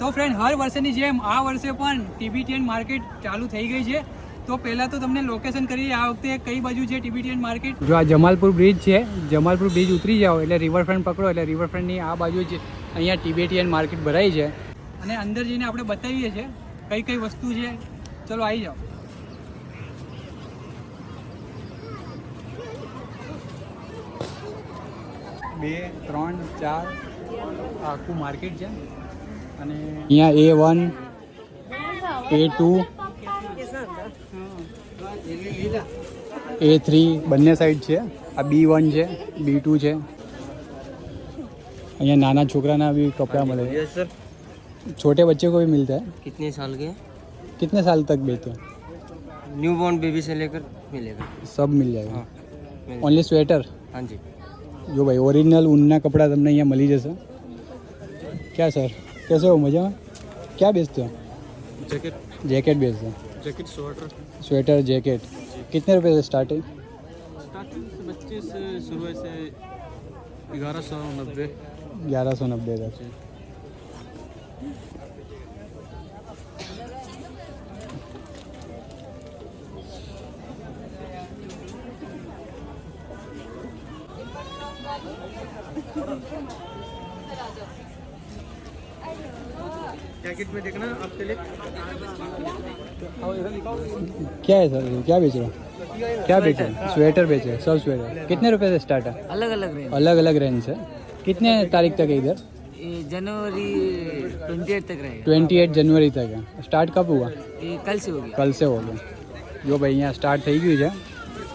તો ફ્રેન્ડ હર વર્ષની જેમ આ વર્ષે પણ ટીબીટીએન માર્કેટ ચાલુ થઈ ગઈ છે. તો પહેલાં તો તમને લોકેશન કરી આ વખતે કઈ બાજુ છે ટીબીટીએન માર્કેટ જો આ જમાલપુર બ્રિજ છે જમાલપુર બ્રિજ ઉતરી જાઓ એટલે રિવરફ્રન્ટ પકડો એટલે રિવરફ્રન્ટની આ બાજુ જ અહીંયા ટીબીટીએન માર્કેટ ભરાઈ છે. અને અંદર જઈને આપણે બતાવીએ છીએ કઈ કઈ વસ્તુ છે. ચલો આવી જાઓ. બે ત્રણ ચાર આખું માર્કેટ છે. અહીંયા A one A two A three બંને સાઈડ છે આ બી વન છે બી ટુ છે અહીંયા નાના છોકરાના બી કપડાં મળે છે सर छोटे बच्चे को भी मिलता है कितने साल के कितने साल तक बेचते हैं न्यू बॉर्न बेबी से लेकर मिलेगा सब मिल जाएगा हाँ मिल- ઓનલી સ્વેટર हाँ जी જો ભાઈ ઓરિજિનલ ઊનના કપડાં તમને અહીંયા મળી જશે ક્યાં સર कैसे हो? मज़ा क्या बेचते हो? जैकेट। जैकेट बेचते हो? Jacket sweater. Sweater jacket. कितने रुपए से स्टार्ट है? स्टार्टिंग से बच्चे से शुरू से ग्यारह सौ नब्बे। ग्यारह सौ नब्बे तक। जैकेट में देखना आपके लिए क्या है सर ये? क्या बेच रहे हो क्या बेच रहे हो स्वेटर बेच रहे हो सब स्वेटर कितने रुपए से स्टार्ट है अलग अलग रेंज अलग अलग रेंज से कितने तारीख तक है इधर ये जनवरी ट्वेंटी तक रहेगा ट्वेंटी एट जनवरी तक है स्टार्ट कब हुआ ये कल से हो गया કલ સે હો ગયો જો ભાઈ અહીંયા સ્ટાર્ટ થઈ ગયું છે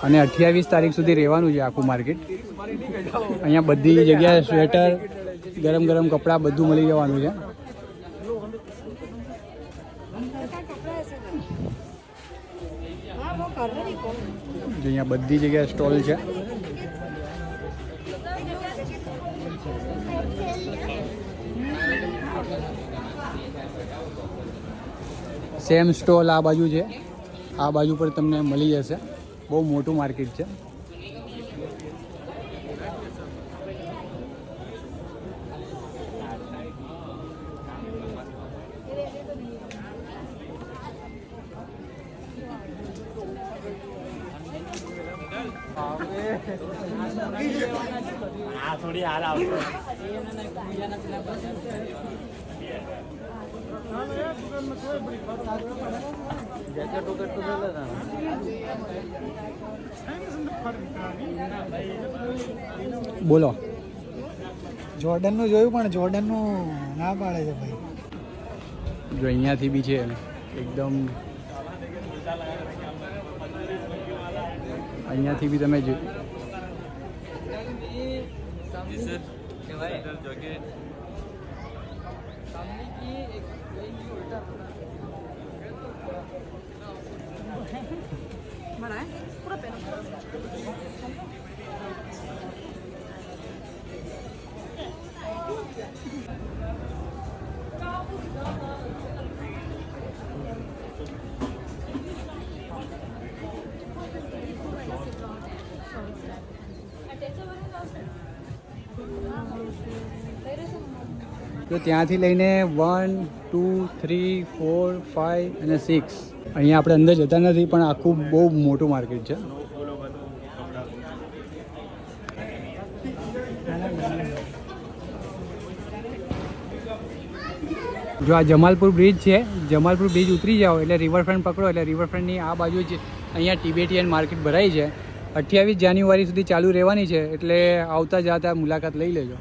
અને અઠ્યાવીસ તારીખ સુધી રહેવાનું છે આખું માર્કેટ અહીંયા બધી જગ્યાએ સ્વેટર ગરમ ગરમ કપડાં બધું મળી જવાનું છે. અહીંયા બધી જગ્યાએ સ્ટોલ છે. સેમ સ્ટોલ આ બાજુ છે. આ બાજુ પર તમને મળી જશે. બહુ મોટું માર્કેટ છે. બોલો. જોર્ડનનું જોયું પણ જોર્ડનનું ના પાડે છે ભાઈ. જો અહીંયાથી બી છે એકદમ અહીંયાથી બી તમે જો તો ત્યાંથી લઈને one, two, three, four five અને સિક્સ. અહીંયા આપણે અંદર જતા નથી, પણ આખું બહુ મોટું માર્કેટ છે. જો આ જમાલપુર બ્રિજ છે, જમાલપુર બ્રિજ ઉતરી જાઓ, એટલે રિવરફ્રન્ટ પકડો, એટલે રિવરફ્રન્ટની આ બાજુ જ અહીંયા ટિબેટિયન માર્કેટ ભરાઈ છે. અઠ્યાવીસ જાન્યુઆરી સુધી ચાલુ રહેવાની છે, એટલે આવતા જતા મુલાકાત લઈ લેજો.